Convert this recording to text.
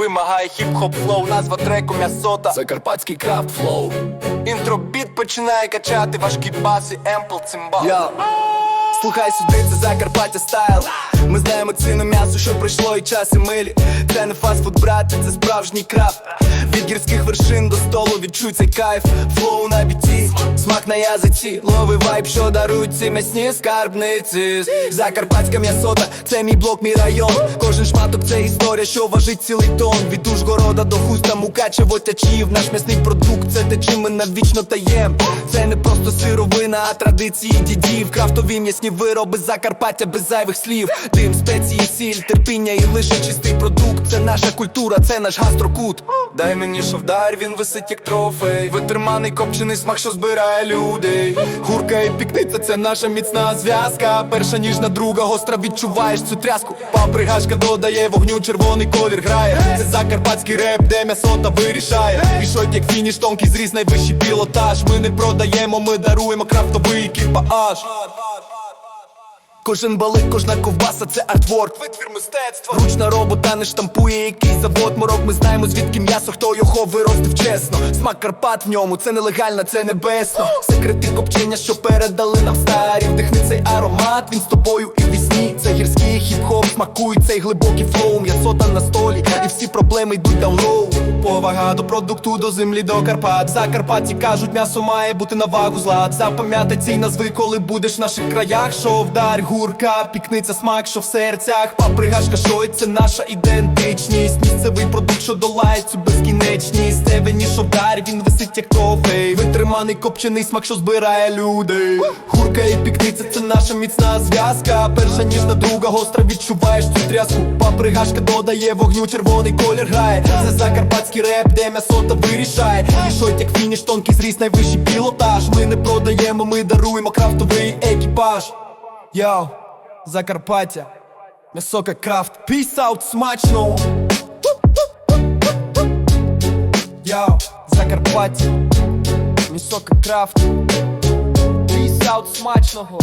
Вимагає хіп-хоп флоу, назва треку м'ясота Закарпатський крафт флоу. Інтробіт починає качати важкі баси, емпл, цимбал. Йо Слухай сюди, це Закарпаття стайл Ми знаємо ціну м'ясу, що пройшло і час і милі. Це не фастфуд, брате, це справжній крафт. Від гірських вершин до столу відчуй цей кайф. Флоу на біті, смак на язиці. Лови вайб, що дарують ці м'ясні скарбниці. Закарпатська м'ясота, це мій блок, мій район. Кожен шматок це історія, що важить цілий тон. Від Ужгорода до хуста, мукачево тячів Наш м'ясний продукт, це те, чим ми навічно таєм. Це не просто сировина, а традиції дідів. Крафтові м'ясні вироби Закарпаття без зайвих слів Дим, спеції, сіль, терпіння і лише чистий продукт. Це наша культура, це наш гастрокут. Дай мені шовдар, він висить як трофей. Витриманий копчений смак, що збирає людей. Гурка і пікниця, це наша міцна зв'язка. Перша ніжна друга, гостра відчуваєш цю тряску. Папригашка додає вогню, червоний колір грає. Це закарпатський реп, де м'ясота вирішає. Пішоть як фініш, тонкий зріз, найвищий пілотаж. Ми не продаємо, ми даруємо крафтовий екіпаж Кожен балик, кожна ковбаса це артворк. Витвір мистецтва. Ручна робота не штампує який завод. Морок ми знаємо звідки м'ясо, хто його виростив чесно. Смак Карпат в ньому, це нелегально, це небесно. Секрети копчення, що передали нам старі. Вдихни цей аромат, він з тобою смакуй цей глибокий флоу М'ясота на столі, і всі проблеми йдуть даунлоу Повага до продукту, до землі, до Карпат. Закарпатці кажуть, м'ясо має бути на вагу злад. Запам'ятай ці назви, коли будеш в наших краях. Що вдар, гурка, пікниця, смак, що в серцях. Папригашка, що це наша ідентичність. Місцевий продукт, що долає цю безкінечність. Це вені шовдар, він висить як трофей. Витриманий копчений смак, що збирає людей. Гурка і пікниця, це наша міцна зв'язка. Перша ніжна друга, гостра відчуваєш цю тряску. Папригашка додає вогню, червоний колір грає. Це закарпатський реп, де м'ясота вирішає. Пішоть як фініш, тонкий зріс, найвищий пілотаж. Ми не продаємо, ми даруємо крафтовий екіпаж. Йоу, Закарпаття, м'ясока крафт, Peace out, смачно. Йоу, Закарпаття, м'ясока крафт. Peace out, смачного